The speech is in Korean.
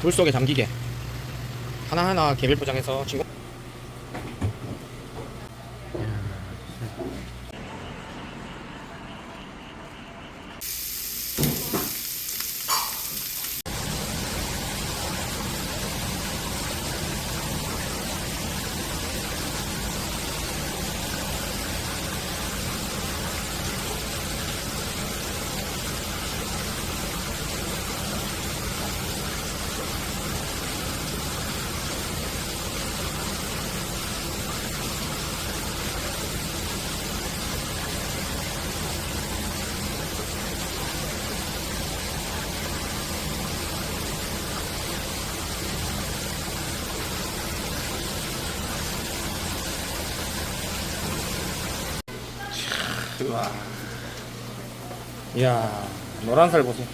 불 속에 잠기게. 하나하나 개별 포장해서 지금 우와. 이야 노란 살 보세요.